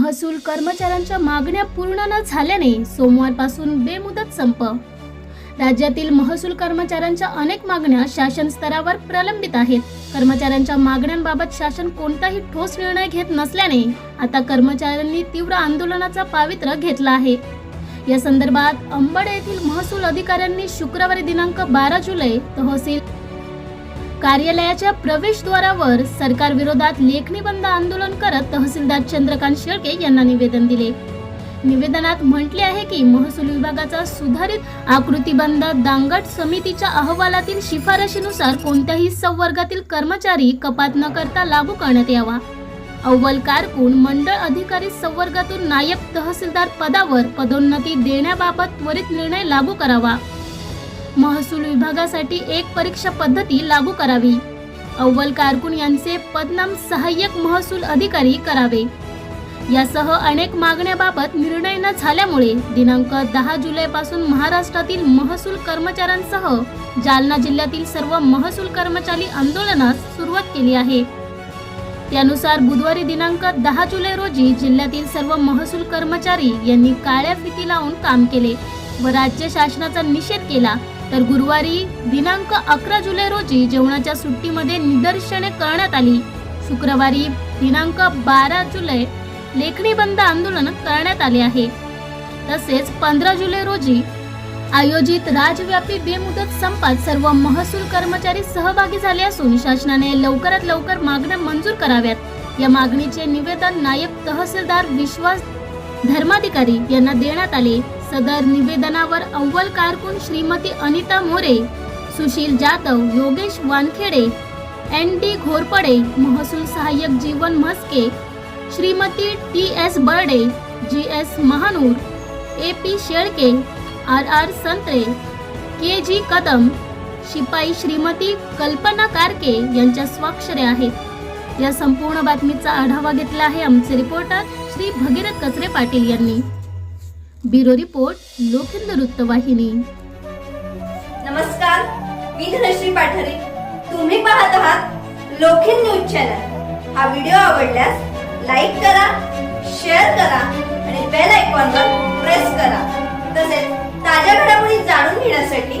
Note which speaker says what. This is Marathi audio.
Speaker 1: महसूल कर्मचाऱ्यांच्या मागण्या पूर्ण न झाल्याने सोमवारपासून बेमुदत संप. राज्यातील महसूल कर्मचाऱ्यांच्या अनेक मागण्या शासन स्तरावर प्रलंबित आहेत. कर्मचाऱ्यांच्या मागण्यांबाबत शासन कोणताही ठोस निर्णय घेत नसल्याने आता कर्मचाऱ्यांनी तीव्र आंदोलनाचा पावित्र्य घेतला आहे. या संदर्भात अंबड येथील महसूल अधिकाऱ्यांनी शुक्रवारी दिनांक बारा जुलै तहसील कार्यालयाच्या प्रवेशद्वारावर सरकार विरोधात लेखणी बंद आंदोलन करत तहसीलदार चंद्रकांत शेळके यांना निवेदन दिले. निवेदनात म्हटले आहे की महसूल विभागाचा सुधारित आकृतीबंध दांगट समितीच्या अहवालातील शिफारशीनुसार कोणत्याही संवर्गातील कर्मचारी कपात न करता लागू करण्यात यावा. अव्वल कारकून मंडळ अधिकारी संवर्गातून नायब तहसीलदार पदावर पदोन्नती देण्याबाबत त्वरित निर्णय लागू करावा. महसूल विभागासाठी एक परीक्षा पद्धती लागू करावी. अव्वल कारकून यांचे पदनाम सहाय्यक महसूल अधिकारी करावे. यासह अनेक मागण्याबाबत निर्णय न झाल्यामुळे दिनांक दहा जुलैपासून महाराष्ट्रातील महसूल कर्मचाऱ्यांसह जालना जिल्ह्यातील सर्व महसूल कर्मचारी आंदोलनास सुरुवात केली आहे. त्यानुसार बुधवारी दिनांक दहा जुलै रोजी जिल्ह्यातील सर्व महसूल कर्मचारी यांनी काळ्या फिती लावून काम केले व राज्य शासनाचा निषेध केला. तर गुरुवारी दिनांक अकरा जुलै रोजी जेवणाच्या सुट्टीमध्ये निदर्शने करण्यात आली. शुक्रवारी दिनांक बारा जुलै लेखणी बंद आंदोलन करण्यात आले आहे. तसेच पंधरा जुलै रोजी आयोजित राज्यव्यापी बेमुदत संपात सर्व महसूल कर्मचारी सहभागी झाले असून शासनाने लवकरात लवकर मागण्या मंजूर कराव्यात. या मागणीचे निवेदन नायब तहसीलदार विश्वास धर्माधिकारी यांना देण्यात आले. सदर निवेदनावर अव्वल कारकून श्रीमती अनिता मोरे सुशील जाधव योगेश वानखेडे एन डी घोरपडे महसूल सहाय्यक Jeevan Mhaske Shrimati T S Barde G S Mahanur A P Shelke R R Santre K G Kadam शिपाई श्रीमती कल्पना कारके यांच्या स्वाक्षरे आहेत. या संपूर्ण बातमीचा आढावा घेतला आहे आमचे रिपोर्टर श्री भगीरथ कचरे पाटील यांनी. ब्युरो रिपोर्ट लोखंड वृत्तवाहिनी.
Speaker 2: नमस्कार मी धनश्री पाठरे. तुम्ही पाहत आहात लोखंड न्यूज चॅनल. हा व्हिडिओ आवडल्यास लाईक करा शेअर करा आणि बेल आयकॉनवर प्रेस करा. तसेच ताज्या घडामोडी जाणून घेण्यासाठी